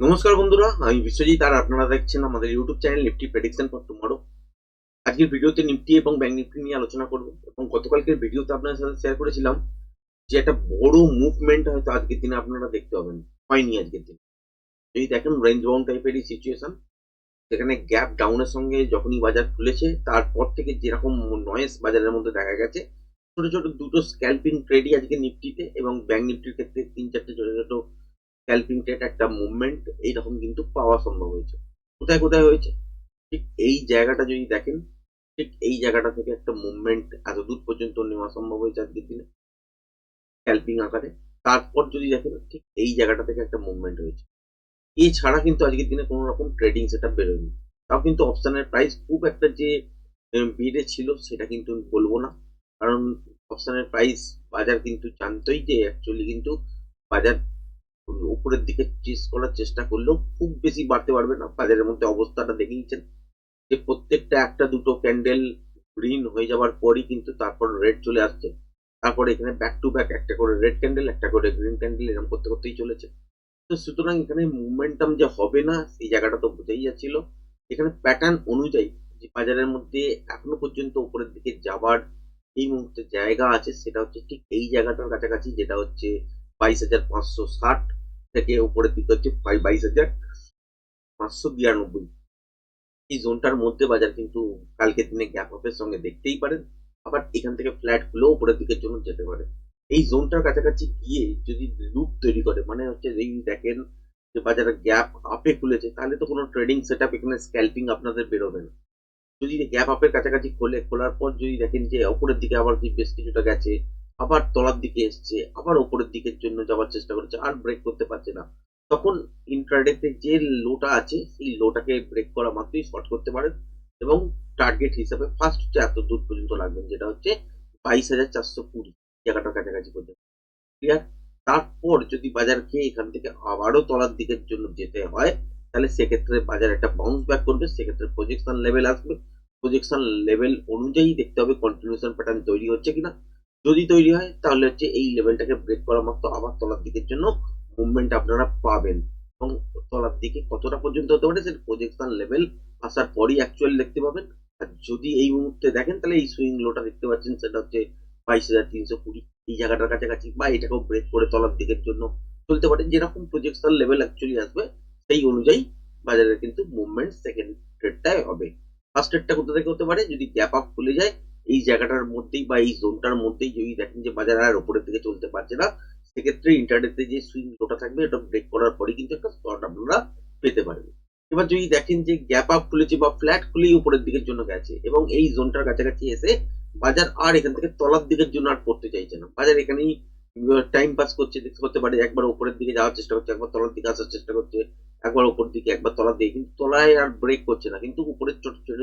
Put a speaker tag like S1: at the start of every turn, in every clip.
S1: নমস্কার বন্ধুরা, আমি বিশ্বজিৎ আর আপনারা দেখছেন আমাদের YouTube channel Nifty prediction for tomorrow আজকের ভিডিওতে নিফটি এবং ব্যাংক নিফটি নিয়ে আলোচনা করব এবং গতকালকের ভিডিওতে আপনাদের সাথে শেয়ার করেছিলাম যে একটা বড় মুভমেন্ট হয়তো আজকের দিনে আপনারা দেখতে পাবেন, হয়নি আজকের দিনে। যদি দেখেন রেঞ্জ বাউন্ড টাইপেরই সিচুয়েশন সেখানে গ্যাপ ডাউনের সঙ্গে যখনই বাজার খুলেছে, তারপর থেকে যেরকম নয়েস বাজারের মধ্যে দেখা গেছে, ছোট ছোট দুটো স্ক্যাল্পিং ট্রেডই আজকে নিফটিতে এবং ব্যাংক নিফটির ক্ষেত্রে তিন চারটে ছোট স্ক্যাল্পিং একটা মুভমেন্ট এইরকম কিন্তু পাওয়া সম্ভব হয়েছে। কোথায় কোথায় হয়েছে? ঠিক এই জায়গাটা যদি দেখেন, ঠিক এই জায়গাটা থেকে একটা মুভমেন্ট এত দূর পর্যন্ত নেওয়া সম্ভব হয়েছে আজকের দিনে স্ক্যাল্পিং আকারে। তারপর যদি দেখেন, ঠিক এই জায়গাটা থেকে একটা মুভমেন্ট হয়েছে। এছাড়া কিন্তু আজকের দিনে কোনো রকম ট্রেডিং সেটা বেরোয়নি। তাও কিন্তু অপশানের প্রাইস খুব একটা যে বেড়ে ছিল সেটা কিন্তু বলব না। কারণ অপশানের প্রাইস বাজার কিন্তু জানতোই যে অ্যাকচুয়ালি কিন্তু বাজার উপরের দিকে চেস করার চেষ্টা করলেও খুব বেশি বাড়তে পারবে না। বাজারের মধ্যে অবস্থাটা দেখেইছেন যে প্রত্যেকটা একটা দুটো ক্যান্ডেল গ্রিন হয়ে যাওয়ার পরই কিন্তু তারপর রেড চলে আসছে। তারপরে এখানে ব্যাক টু ব্যাক একটা করে রেড ক্যান্ডেল একটা করে গ্রিন ক্যান্ডেল এরকম করতে করতেই চলেছে। তো সুতরাং এখানে মুভমেন্টাম যে হবে না, সেই জায়গাটা তো বোঝাই যাচ্ছিল। এখানে প্যাটার্ন অনুযায়ী যে বাজারের মধ্যে এখনও পর্যন্ত উপরের দিকে যাওয়ার এই মুহূর্তে জায়গা আছে, সেটা হচ্ছে ঠিক এই জায়গাটার কাছাকাছি, যেটা হচ্ছে বাইশ হাজার পাঁচশো ষাট। থেকে উপরের দিকে হচ্ছে বাইশ হাজার পাঁচশো বিরানব্বই। এই জোনটার মধ্যে বাজার কিন্তু কালকের দিনে গ্যাপ আপের সঙ্গে দেখতেই পারেন। আবার এখান থেকে ফ্ল্যাট খুলেও উপরের দিকের জন্য যেতে পারে। এই জোনটার কাছাকাছি গিয়ে যদি লুপ তৈরি করে মানে হচ্ছে এই দেখেন যে বাজারে গ্যাপ আপে খুলেছে, তাহলে তো কোনো ট্রেডিং সেট আপ এখানে স্ক্যাল্পিং আপনাদের বেরোবে না। যদি গ্যাপ আপের কাছাকাছি খোলে, খোলার পর যদি দেখেন যে উপরের দিকে আবার কি বেশ কিছুটা গেছে আবার তলার দিকে এসছে, আবার উপরের দিকের জন্য যাওয়ার চেষ্টা করছে, আর ব্রেক করতে পারছে না। তখন ইন্ট্রাডেতে যে লোটা আছে, সেই লোটাকে ব্রেক করা মাত্রই শর্ট করতে পারেন এবং টার্গেট হিসাবে ফার্স্ট হচ্ছে এত দূর পর্যন্ত লাগবেন, যেটা হচ্ছে বাইশ হাজার চারশো কুড়ি জায়গাটার কাছাকাছি পর্যন্ত। ক্লিয়ার তারপর যদি বাজারকে এখান থেকে আবারও তলার দিকের জন্য যেতে হয়, তাহলে সেক্ষেত্রে বাজার একটা বাউন্স ব্যাক করবে, সেক্ষেত্রে প্রজেকশন লেভেল আসবে। প্রজেকশন লেভেল অনুযায়ী দেখতে হবে কন্টিনিউশন প্যাটার্ন তৈরি হচ্ছে কিনা। যদি তৈরি হয়, তাহলে হচ্ছে এই লেভেলটাকে ব্রেক করা মাত্র আবার তলার দিকের জন্য মুভমেন্ট আপনারা পাবেন। এবং তলার দিকে কতটা পর্যন্ত হতে পারে, সেটা প্রজেকশন লেভেল আসার পরই অ্যাকচুয়াল দেখতে পাবেন। আর যদি এই মুহূর্তে দেখেন, তাহলে এই সুইং লোটা দেখতে পাচ্ছেন, সেটা হচ্ছে বাইশ হাজার তিনশো কুড়ি। এই জায়গাটার কাছাকাছি বা এটাকেও ব্রেক করে তলার দিকের জন্য চলতে পারে যেরকম প্রজেকশন লেভেল অ্যাকচুয়ালি আসবে, সেই অনুযায়ী বাজারের কিন্তু মুভমেন্ট সেকেন্ড ট্রেডটাই হবে। ফার্স্ট ট্রেডটা কোথা থেকে হতে পারে? যদি গ্যাপ আপ খুলে যায় এই জায়গাটার মধ্যেই বা এই জোনটার মধ্যেই যদি দেখেন যে বাজার আর উপরের দিকে চলতে পারছে না, সেক্ষেত্রে ইন্টারনেটে যে সুইং লোটা থাকবে, এটা ব্রেক করার পরেই কিন্তু একটা স্লট আপনারা পেতে পারেন এবার যদি দেখেন যে গ্যাপ আপ খুলেছে বা ফ্ল্যাট খুলেই উপরের দিকের জন্য গেছে এবং এই জোনটার কাছাকাছি এসে বাজার আর এখান থেকে তলার দিকের জন্য আর পড়তে চাইছে না। বাজার এখানেই টাইম পাস করছে, দেখতে করতে পারে একবার উপরের দিকে যাওয়ার চেষ্টা করছে, একবার তলার দিকে আসার চেষ্টা করছে, একবার উপর দিকে, একবার তলার দিকে কিন্তু তলায় আর ব্রেক করছে না, কিন্তু উপরের ছোট ছোট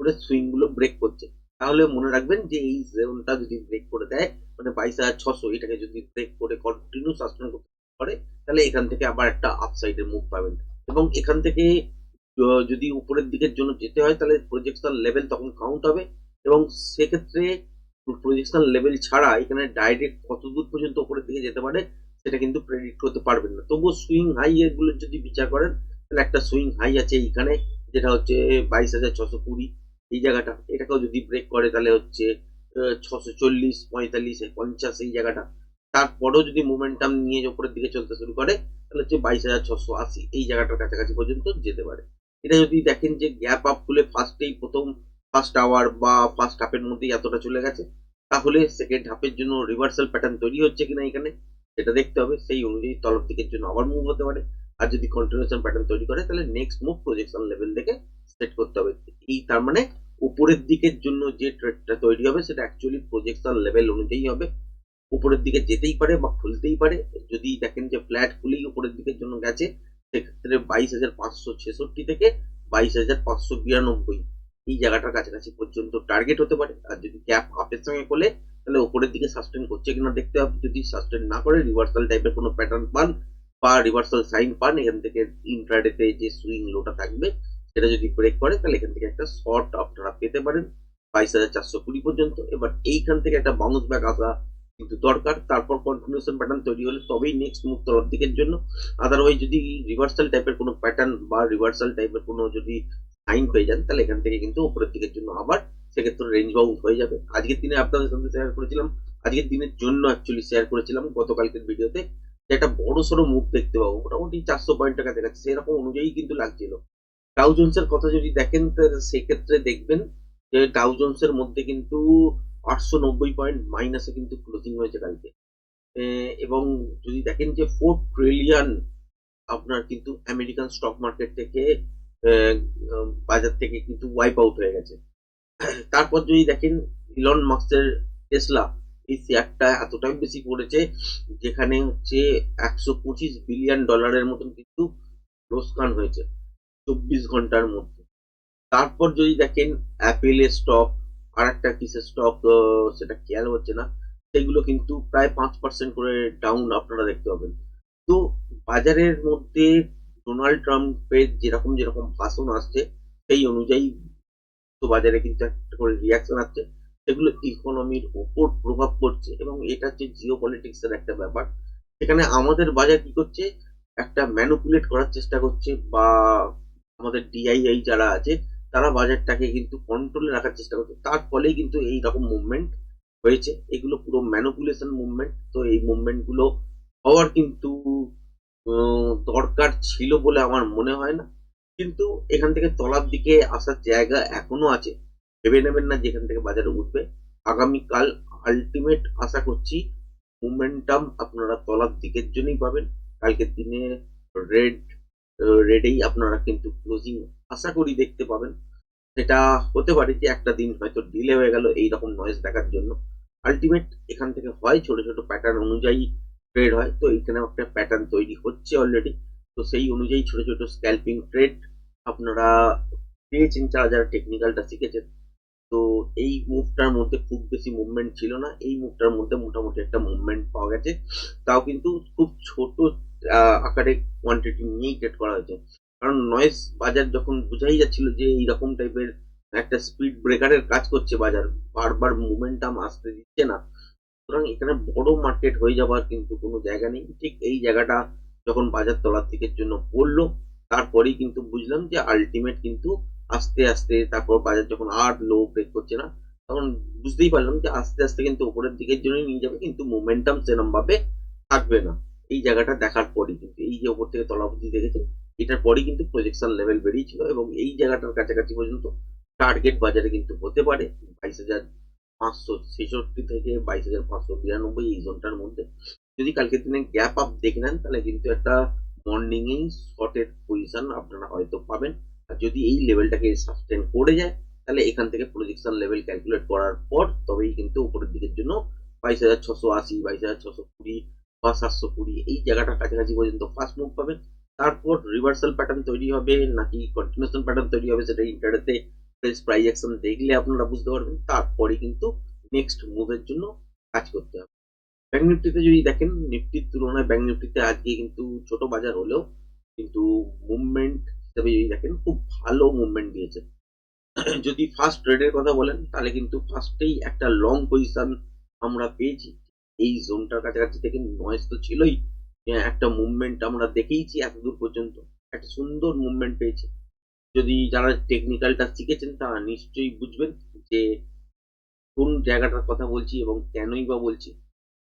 S1: করে সুইংগুলো ব্রেক করছে। তাহলে মনে রাখবেন যে এই জোনটা যদি ব্রেক করে দেয় মানে বাইশ হাজার ছশো, এটাকে যদি ব্রেক করে কন্টিনিউ সাস্টেন করতে পারে, তাহলে এখান থেকে আবার একটা আপসাইডের মুভ পাবেন। এবং এখান থেকে যদি উপরের দিকের জন্য যেতে হয়, তাহলে প্রজেকশন লেভেল তখন কাউন্ট হবে। এবং সেক্ষেত্রে প্রজেকশন লেভেল ছাড়া এখানে ডাইরেক্ট কত দূর পর্যন্ত উপরের দিকে যেতে পারে, সেটা কিন্তু প্রেডিক্ট করতে পারবেন না। তবুও সুইং হাই এগুলো যদি বিচার করেন, তাহলে একটা সুইং হাই আছে এইখানে, যেটা হচ্ছে বাইশ হাজার ছশো কুড়ি। এই জায়গাটা। এটাকেও যদি ব্রেক করে তাহলে হচ্ছে ছশো চল্লিশ, পঁয়তাল্লিশ পঞ্চাশ, এই জায়গাটা। তারপরেও যদি মোমেন্টাম নিয়ে উপরের দিকে চলতে শুরু করে, তাহলে হচ্ছে বাইশ হাজার ছশো আশি এই জায়গাটার কাছাকাছি পর্যন্ত যেতে পারে। এটা যদি দেখেন যে গ্যাপ আপ খুলে ফার্স্টেই প্রথম ফার্স্ট আওয়ার বা ফার্স্ট হাফের মধ্যেই এতটা চলে গেছে, তাহলে সেকেন্ড হাফের জন্য রিভার্সাল প্যাটার্ন তৈরি হচ্ছে কিনা এখানে, সেটা দেখতে হবে। সেই অনুযায়ী তলব দিকের জন্য আবার মুভ হতে পারে। আর যদি কন্টিনিউশন প্যাটার্ন তৈরি করে, তাহলে নেক্সট মুভ প্রজেকশন লেভেল থেকে সেট করতে হবে। এই তার মানে উপরের দিকের জন্য যে ট্রেডটা তৈরি হবে, সেটা অ্যাকচুয়ালি প্রজেকশন লেভেল অনুযায়ী হবে। উপরের দিকে যেতেই পারে বা খুলতেই পারে। যদি দেখেন যে ফ্ল্যাট খুলেই উপরের দিকের জন্য গেছে, সেক্ষেত্রে বাইশ হাজার পাঁচশো ছেষট্টি থেকে বাইশ হাজার পাঁচশো বিরানব্বই। এই জায়গাটার কাছাকাছি পর্যন্ত টার্গেট হতে পারে। আর যদি গ্যাপ আপের সঙ্গে খোলে, তাহলে উপরের দিকে সাস্টেন করছে কিনা দেখতে হবে। যদি সাস্টেন না করে রিভার্সাল টাইপের কোনো প্যাটার্ন পান বা রিভার্সাল সাইন পান, এখান থেকে ইন্ট্রাডেতে যে সুইং লোটা থাকবে, সেটা যদি ব্রেক করে, তাহলে এখান থেকে একটা শর্ট আপনারা পেতে পারেন, বাইশ হাজার চারশো কুড়ি পর্যন্ত। এবার এইখান থেকে একটা বাউন্স ব্যাক আসা কিন্তু দরকার। তারপর কন্টিনিউশন প্যাটার্ন তৈরি হলে তবেই নেক্সট মুভ তলার দিকের জন্য। আদারওয়াইজ যদি রিভার্সাল টাইপের কোনো প্যাটার্ন বা রিভার্সাল টাইপের কোনো যদি সাইন পেয়ে যান, তাহলে এখান থেকে কিন্তু উপরের দিকের জন্য আবার সেক্ষেত্রে রেঞ্জ বাউন্ড হয়ে যাবে। আজকের দিনে আপনাদের সাথে শেয়ার করেছিলাম। আজকের দিনের জন্য অ্যাকচুয়ালি শেয়ার করেছিলাম। গতকালকের ভিডিওতে একটা বড় সড়ো মুভ দেখতে পাবো, মোটামুটি চারশো পয়েন্ট টাকা কাছাকাছি সেরকম অনুযায়ী কিন্তু লাগছিল। ডাউ জোন্সের কথা যদি দেখেন সেক্ষেত্রে দেখবেন যে ডাউ জোন্সের মধ্যে কিন্তু আটশো নব্বই পয়েন্ট মাইনাসে কিন্তু ক্লোজিং হয়েছে কালকে। এবং যদি দেখেন যে ফোর ট্রিলিয়ন আপনার কিন্তু আমেরিকান স্টক মার্কেট থেকে বাজার থেকে কিন্তু ওয়াইপ আউট হয়ে গেছে। তারপর যদি দেখেন ইলন মাস্কের টেসলা এই শেয়ারটা এতটাই বেশি পড়েছে যেখানে হচ্ছে একশো পঁচিশ বিলিয়ন ডলারের মতন কিন্তু লোকসান হয়েছে চব্বিশ ঘণ্টার মধ্যে। তারপর যদি দেখেন অ্যাপেলের স্টক আর একটা কিসের স্টক সেটা খেয়াল হচ্ছে না, সেগুলো কিন্তু প্রায় পাঁচ পার্সেন্ট করে ডাউন আপনারা দেখতে পাবেন। তো বাজারের মধ্যে ডোনাল্ড ট্রাম্পের যেরকম যেরকম ভাষণ আসছে, সেই অনুযায়ী তো বাজারে কিন্তু একটা করে রিয়াকশন আসছে। সেগুলো ইকোনমির ওপর প্রভাব পড়ছে এবং এটা হচ্ছে জিও পলিটিক্সের একটা ব্যাপার। সেখানে আমাদের বাজার কি করছে? একটা ম্যানুপুলেট করার চেষ্টা করছে বা আমাদের ডিআইআই যারা আছে, তারা বাজারটাকে কিন্তু কন্ট্রোলে রাখার চেষ্টা করছে। তার ফলেই কিন্তু এই রকম মুভমেন্ট হয়েছে। এগুলো পুরো ম্যানুপুলেশন মুভমেন্ট তো এই মুভমেন্টগুলো হওয়ার কিন্তু দরকার ছিল বলে আমার মনে হয় না। কিন্তু এখান থেকে তলার দিকে আসার জায়গা এখনও আছে। ভেবে নেবেন না যেখান থেকে বাজারে উঠবে। আগামীকাল আলটিমেট আশা করছি মোমেন্টাম আপনারা তলার দিকের জন্যই পাবেন। কালকের দিনে রেড রেডেই আপনারা কিন্তু ক্লোজিং আশা করি দেখতে পাবেন। সেটা হতে পারে যে একটা দিন হয়তো ডিলে হয়ে গেল এই রকম নয়েজ দেখার জন্য। আলটিমেট এখান থেকে হয়, ছোট ছোট প্যাটার্ন অনুযায়ী ট্রেড হয়। তো এখানে একটা প্যাটার্ন তৈরি হচ্ছে অলরেডি তো সেই অনুযায়ী ছোট ছোট স্ক্যাল্পিং ট্রেড আপনারা পেয়েছেন। যারা যারা টেকনিক্যালটা শিখেছেন তো এই মুভটার মধ্যে খুব বেশি মুভমেন্ট ছিল না। এই মুভটার মধ্যে মোটামুটি একটা মুভমেন্ট পাওয়া গেছে। তাও কিন্তু খুব ছোট আকারে কোয়ান্টিটি নিয়েই ট্রেড করা হয়েছে। কারণ নয়েস বাজার যখন বোঝাই যাচ্ছিল যে এইরকম টাইপের একটা স্পিড ব্রেকারের কাজ করছে বাজার, বারবার মোমেন্টাম আসতে দিচ্ছে না। সুতরাং এখানে বড় মার্কেট হয়ে যাওয়ার কিন্তু কোনো জায়গা নেই। ঠিক এই জায়গাটা যখন বাজার তলার দিকের জন্য পড়ল, তারপরেই কিন্তু বুঝলাম যে আলটিমেট কিন্তু আস্তে আস্তে তারপর বাজার যখন আর লো ব্রেক করছে না, তখন বুঝতেই পারলাম যে আস্তে আস্তে কিন্তু উপরের দিকের জন্যই নিয়ে যাবে, কিন্তু মোমেন্টাম সেরম ভাবে থাকবে না। এই জায়গাটা দেখার পরই কিন্তু, এই যে উপর থেকে তলা দেখেছেন এটার পরই কিন্তু প্রজেকশন লেভেল বেরিয়েছিল এবং এই জায়গাটার কাছাকাছি পর্যন্ত টার্গেট বাজারে কিন্তু হতে পারে বাইশ হাজার পাঁচশো ছেষট্টি থেকে বাইশ হাজার পাঁচশো বিরানব্বই এই জোনটার মধ্যে। যদি কালকের দিনে গ্যাপ আপ দেখে নেন, তাহলে কিন্তু একটা মর্নিং এই শর্টের পজিশন আপনারা হয়তো পাবেন। যদি এই লেভেলটাকে সাস্টেন করে যায়, তাহলে এখান থেকে প্রজেকশন লেভেল ক্যালকুলেট করার পর তবেই কিন্তু উপরের দিকের জন্য বাইশ হাজার ছশো আশি, বাইশ হাজার ছশো কুড়ি বা সাতশো কুড়ি এই জায়গাটার কাছাকাছি পর্যন্ত ফার্স্ট মুভ পাবেন। তারপর রিভার্সাল প্যাটার্ন তৈরি হবে নাকি কন্টিনিউশন প্যাটার্ন তৈরি হবে সেটা ইন্টারনেটে প্রাইস অ্যাকশন দেখলে আপনারা বুঝতে পারবেন। তারপরে কিন্তু নেক্সট মুভের জন্য কাজ করতে হবে। ব্যাংক নিফটিতে যদি দেখেন নিফটির তুলনায় ব্যাংক নিফটিতে আজকে কিন্তু ছোট বাজার হলেও কিন্তু মুভমেন্ট যদি দেখেন, খুব ভালো মুভমেন্ট দিয়েছে। যদি ফার্স্ট ট্রেডের কথা বলেন, তাহলে কিন্তু ফার্স্টেই একটা লং পজিশন আমরা পেয়েছি। এই জোনটার কাছাকাছি থেকে নয়েজ তো ছিলই। একটা মুভমেন্ট আমরা দেখেইছি এতদূর পর্যন্ত। একটা সুন্দর মুভমেন্ট পেয়েছে। যদি যারা টেকনিক্যালটা শিখেছেন, তারা নিশ্চয়ই বুঝবেন যে কোন জায়গাটার কথা বলছি এবং কেনই বা বলছি।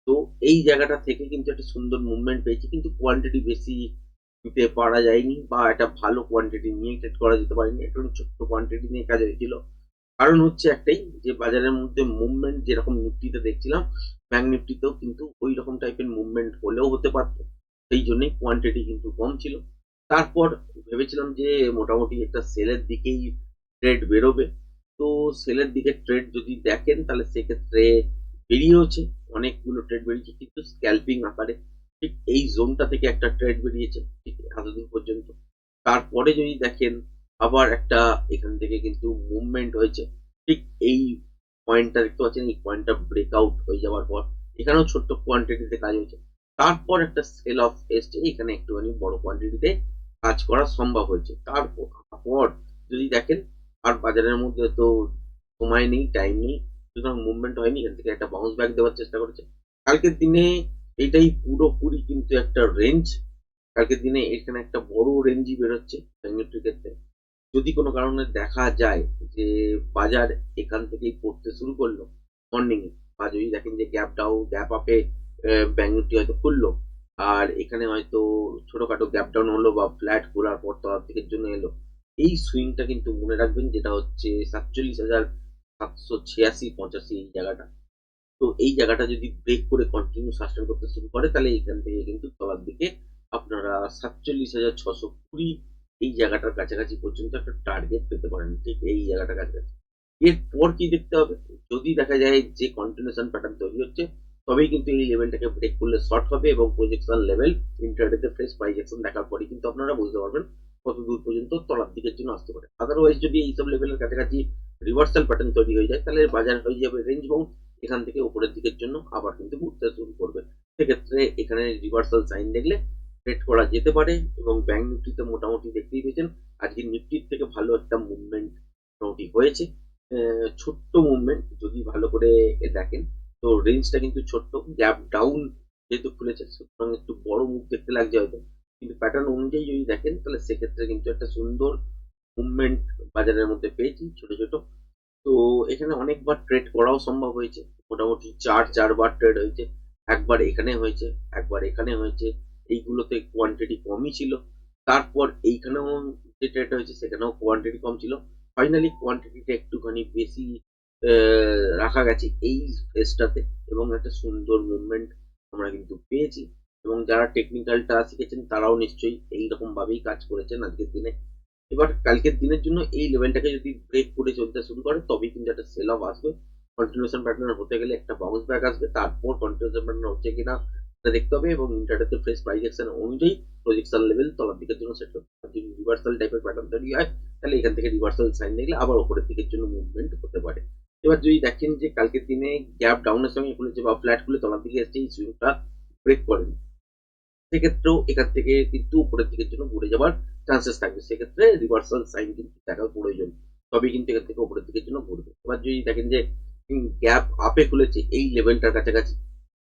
S1: তো এই জায়গাটা থেকে কিন্তু একটা সুন্দর মুভমেন্ট পেয়েছি। কিন্তু কোয়ান্টিটি বেশি নিতে পারা যায়নি বা একটা ভালো কোয়ান্টিটি নিয়ে ট্রেড করা যেতে পারেনি। একটু ছোট্ট কোয়ান্টিটি নিয়ে কাজ হয়েছিল কারণ হচ্ছে একটাই যে বাজারের মধ্যে মুভমেন্ট যেরকম নিফটিতে দেখছিলাম ব্যাংক নিফটিতেও কিন্তু ওই রকম টাইপের মুভমেন্ট হলেও হতে পারত। সেই জন্যই কোয়ান্টিটি কিন্তু কম ছিল। তারপর ভেবেছিলাম যে মোটামুটি একটা সেলের দিকেই ট্রেড বেরোবে। তো সেলের দিকে ট্রেড যদি দেখেন, তাহলে সেক্ষেত্রে বেরিয়েওছে। অনেকগুলো ট্রেড বেরিয়েছে, কিন্তু স্ক্যাল্পিং আকারে ঠিক এই জোনটা থেকে একটা ট্রেড বেরিয়েছে ঠিক এতদূর পর্যন্ত। তারপরে যদি দেখেন, আবার একটা এখান থেকে কিন্তু মুভমেন্ট হয়েছে। ঠিক এই পয়েন্টটা দেখতে পাচ্ছেন, এই পয়েন্টটা ব্রেকআউট হয়ে যাওয়ার পর এখানেও ছোট্ট কোয়ান্টিটিতে কাজ হয়েছে। তারপর একটা সেল অফ এসছে, এখানে একটুখানি বড় কোয়ান্টিটিতে কাজ করা সম্ভব হয়েছে। তারপর তারপর যদি দেখেন, আর বাজারের মধ্যে তো সময় নেই টাইম নেই, সুতরাং মুভমেন্ট হয়নি, এখান থেকে একটা বাউন্স ব্যাক দেওয়ার চেষ্টা করেছে। কালকের দিনে এটাই পুরোপুরি কিন্তু একটা রেঞ্জ কালকের দিনে এখানে একটা বড় রেঞ্জই বেরোচ্ছে নিফটির ক্ষেত্রে যদি কোনো কারণে দেখা যায় যে বাজার এখান থেকেই পড়তে শুরু করল মর্নিং এ। বা যদি দেখেন যে গ্যাপ ডাউন গ্যাপ আপে ব্যাঙ্ক নিফটি হয়তো খুললো, আর এখানে হয়তো ছোটখাটো গ্যাপ ডাউন হলো বা ফ্ল্যাট খোলার পর তলার দিকের জন্য এলো, এই সুইংটা কিন্তু মনে রাখবেন যেটা হচ্ছে সাতচল্লিশ হাজার সাতশো ছিয়াশি, পঁচাশি এই জায়গাটা। তো এই জায়গাটা যদি ব্রেক করে কন্টিনিউ সাস্টেন করতে শুরু করে, তাহলে এখান থেকে কিন্তু তলার দিকে আপনারা সাতচল্লিশ হাজার ছশো কুড়ি এই জায়গাটার কাছাকাছি পর্যন্ত একটা টার্গেট পেতে পারেন, ঠিক এই জায়গাটার কাছাকাছি। এরপর কি দেখতে হবে? যদি দেখা যায় যে কন্টিনিউশন প্যাটার্ন তৈরি হচ্ছে, তবেই কিন্তু এই লেভেলটাকে ব্রেক করলে শর্ট হবে এবং প্রজেকশন লেভেল ইন্টারডেতে ফ্রেশ প্রাইজেকশন দেখার পরে কিন্তু আপনারা বুঝতে পারবেন কত দূর পর্যন্ত তলার দিকের জন্য আসতে পারে। আদারওয়াইজ যদি এইসব লেভেলের কাছাকাছি রিভার্সাল প্যাটার্ন তৈরি হয়ে যায়, তাহলে বাজার হয়ে যাবে রেঞ্জ বাউন্ড এখান থেকে উপরের দিকের জন্য আবার কিন্তু ঘুরতে শুরু করবে। সেক্ষেত্রে এখানে রিভার্সাল সাইন দেখলে ট্রেড করা যেতে পারে এবং ব্যাংক নিফটিতে মোটামুটি দেখতেই পেয়েছেন। আজকে নিফটির থেকে ভালো একটা মুভমেন্ট মোটামুটি হয়েছে। ছোট্ট মুভমেন্ট যদি ভালো করে দেখেন, তো রেঞ্জটা কিন্তু ছোট্ট গ্যাপ ডাউন যেহেতু খুলেছে, সুতরাং একটু বড় মুভ দেখতে লাগছে হয়তো। কিন্তু প্যাটার্ন অনুযায়ী যদি দেখেন, তাহলে সেক্ষেত্রে কিন্তু একটা সুন্দর মুভমেন্ট বাজারের মধ্যে পেয়েছি, ছোট ছোট। তো এখানে অনেকবার ট্রেড করাও সম্ভব হয়েছে। মোটামুটি চার, চারবার ট্রেড হয়েছে। একবার এখানে হয়েছে, একবার এখানে হয়েছে। এইগুলোতে কোয়ান্টিটি কমই ছিল। তারপর এইখানেও যে ট্রেড হয়েছে, সেখানেও কোয়ান্টিটি কম ছিল। ফাইনালি কোয়ান্টিটিটা একটুখানি বেশি রাখা গেছে এই ফেসটাতে এবং একটা সুন্দর মুভমেন্ট আমরা কিন্তু পেয়েছি। এবং যারা টেকনিক্যালটা শিখেছেন, তারাও নিশ্চয়ই এইরকম ভাবেই কাজ করেছেন আজকের দিনে। এবার কালকের দিনের জন্য এই লেভেলটাকে যদি ব্রেক করে চলতে শুরু করে, তবেই কিন্তু একটা সেল অফ আসবে কন্টিনিউশন প্যাটার্ন হতে গেলে একটা বাউন্স ব্যাক আসবে। তারপর কন্টিনিউশন প্যাটার্ন হচ্ছে কিনা, সেটা দেখতে হবে এবং ইন্টারনেটে ফ্রেশ প্রাইজেকশন অনুযায়ী প্রজেকশন লেভেল তলার দিকের জন্য সেট করতে যদি রিভার্সাল টাইপের প্যাটার্ন তৈরি হয়, তাহলে এখান থেকে রিভার্সাল সাইন দেখলে আবার উপরের দিকের জন্য মুভমেন্ট হতে পারে। এবার যদি দেখেন যে কালকের দিনে গ্যাপ ডাউনের সঙ্গে খুলেছে বা ফ্ল্যাট খুলে তলার দিকে এসছে, এই সুইংটা ব্রেক করেনি। সেক্ষেত্রেও এখান থেকে কিন্তু উপরের দিকের জন্য ঘুরে যাওয়ার চান্সেস থাকবে। সেক্ষেত্রে রিভার্সাল সাইন কিন্তু দেখা প্রয়োজন। তবে কিন্তু এখান থেকে উপরের দিকের জন্য ঘুরবে। এবার যদি দেখেন যে গ্যাপ আপে খুলেছে, এই লেভেলটার কাছাকাছি,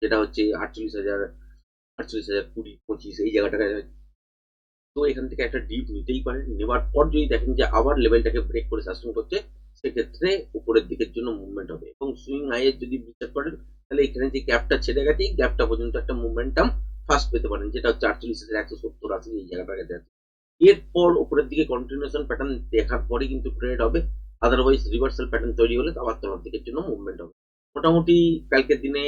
S1: যেটা হচ্ছে আটচল্লিশ হাজার আটচল্লিশ হাজার কুড়ি, পঁচিশ, এই কাছাকাছি। তো এখান থেকে একটা ডিপ নিতেই পারে। নেওয়ার পর যদি দেখেন যে আবার লেভেলটাকে ব্রেক করে সাস্টেন করছে, সেক্ষেত্রে উপরের দিকের জন্য মুভমেন্ট হবে। এবং সুইং হাইয়ের যদি বিচার করেন, তাহলে এখানে যে গ্যাপটা ছেড়ে গেছে, এই গ্যাপটা পর্যন্ত একটা মুভমেন্টাম ফার্স্ট পেতে পারেন, যেটা হচ্ছে আটচল্লিশ হাজার একশো সত্তর আশি এই জায়গাটার কাছে আছে। এরপর উপরের দিকে কন্টিনিউশন প্যাটার্ন দেখার পরে কিন্তু ট্রেড হবে। আদারওয়াইজ রিভার্সাল প্যাটার্ন তৈরি হলে আবার তলার দিকের জন্য মুভমেন্ট হবে। মোটামুটি কালকের দিনে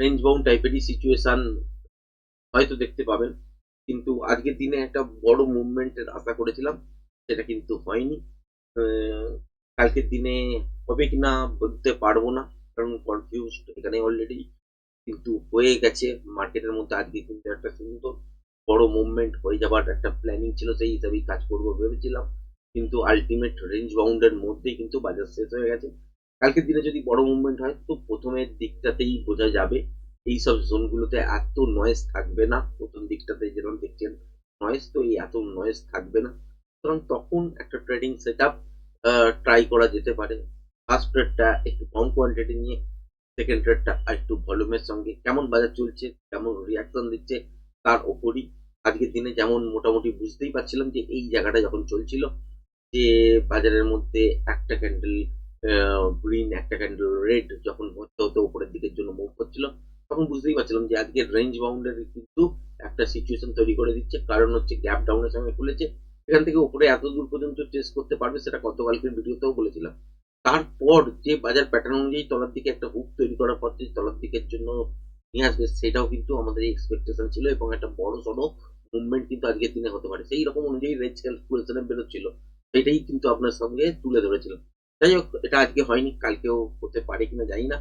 S1: রেঞ্জ বাউন্ড টাইপেরই সিচুয়েশন হয়তো দেখতে পাবেন। কিন্তু আজকের দিনে একটা বড় মুভমেন্টের আশা করেছিলাম, সেটা কিন্তু হয়নি। কালকের দিনে হবে কিনা বলতে পারব না, কারণ কনফিউজ এখানে অলরেডি কিন্তু হয়ে গেছে। মার্কেটের মধ্যে আজকে কিন্তু একটা সুন্দর বড় মুভমেন্ট হয়ে যাবার একটা প্ল্যানিং ছিল, সেই হিসাবেই কাজ করব ভেবেছিলাম। কিন্তু আলটিমেট রেঞ্জ বাউন্ডের মধ্যেই কিন্তু বাজার শেষ হয়ে গেছে। কালকের দিনে যদি বড় মুভমেন্ট হয়, তো প্রথমের দিকটাতেই বোঝা যাবে। এই সব জোনগুলোতে এত নয়েজ থাকবে না। প্রথম দিকটাতে যেরকম দেখছেন নয়েজ তো এই এত নয়েজ থাকবে না। সুতরাং তখন একটা ট্রেডিং সেট আপ ট্রাই করা যেতে পারে। ফার্স্ট ট্রেডটা একটু কম কোয়ান্টিটি নিয়ে সেকেন্ড ট্রেডটা একটু ভলিউমের সঙ্গে কেমন বাজার চলছে, কেমন রিয়াকশন দিচ্ছে, তার ওপরই আজকের দিনে যেমন মোটামুটি বুঝতেই পারছিলাম যে এই জায়গাটা যখন চলছিল, যে বাজারের মধ্যে একটা ক্যান্ডেল গ্রিন একটা ক্যান্ডেল রেড যখন হতে হতে উপরের দিকের জন্য মুভ করছিল, তখন বুঝতেই পারছিলাম যে আজকে রেঞ্জ বাউন্ডের কিন্তু একটা সিচুয়েশন তৈরি করে দিচ্ছে। কারণ হচ্ছে গ্যাপ ডাউনের সঙ্গে খুলেছে। এখান থেকে উপরে এত দূর পর্যন্ত টেস্ট করতে পারবে সেটা গতকালকের ভিডিওতেও বলেছিলাম। তারপর যে বাজার প্যাটার্ন অনুযায়ী তলার দিকে একটা হুক তৈরি করার পর যে তলার দিকের জন্য নিয়ে আসবে, সেটাও কিন্তু আমাদের এক্সপেকটেশন ছিল এবং একটা বড় সড়ো মুভমেন্ট কিন্তু আজকের দিনে হতে পারে। সেই রকম অনুযায়ী রেঞ্জ ক্যালকুলেশনে বেরোচ্ছিল। সেটাই কিন্তু আপনার সঙ্গে তুলে ধরেছিলাম। যাই হোক, এটা আজকে হয়নি, কালকেও হতে পারে কিনা জানি না।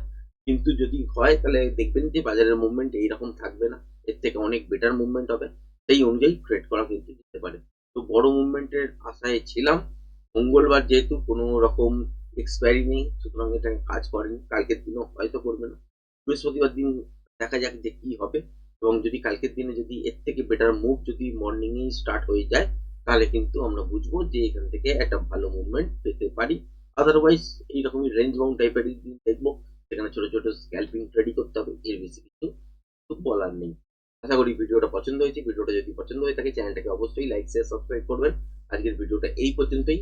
S1: কিন্তু যদি হয়, তাহলে দেখবেন যে বাজারের মুভমেন্ট এইরকম থাকবে না। এর থেকে অনেক বেটার মুভমেন্ট হবে। সেই অনুযায়ী ট্রেড করা কিন্তু যেতে পারে। তো বড় মুভমেন্টের আশায় ছিলাম। মঙ্গলবার যেহেতু কোনো রকম এক্সপায়ারি নেই, সুতরাং এটা কাজ করেনি। কালকের দিনও হয়তো করবে না। বৃহস্পতিবার দিন দেখা যাক যে কি হবে। এবং যদি কালকের দিনে যদি এর থেকে বেটার মুভ যদি মর্নিংয়েই স্টার্ট হয়ে যায়, তাহলে কিন্তু আমরা বুঝব যে এখান থেকে একটা ভালো মুভমেন্ট পেতে পারি। আদারওয়াইজ এইরকমই রেঞ্জ বাউন্ড টাইপের দেখব। সেখানে ছোট ছোট স্ক্যাল্পিং রেডি করতে হবে, এর বেশি কিছু বলার নেই। আশা করি ভিডিওটা পছন্দ হয়েছে। ভিডিওটা যদি পছন্দ হয়ে থাকে চ্যানেলটাকে অবশ্যই লাইক শেয়ার সাবস্ক্রাইব করবেন। আজকের ভিডিওটা এই পর্যন্তই।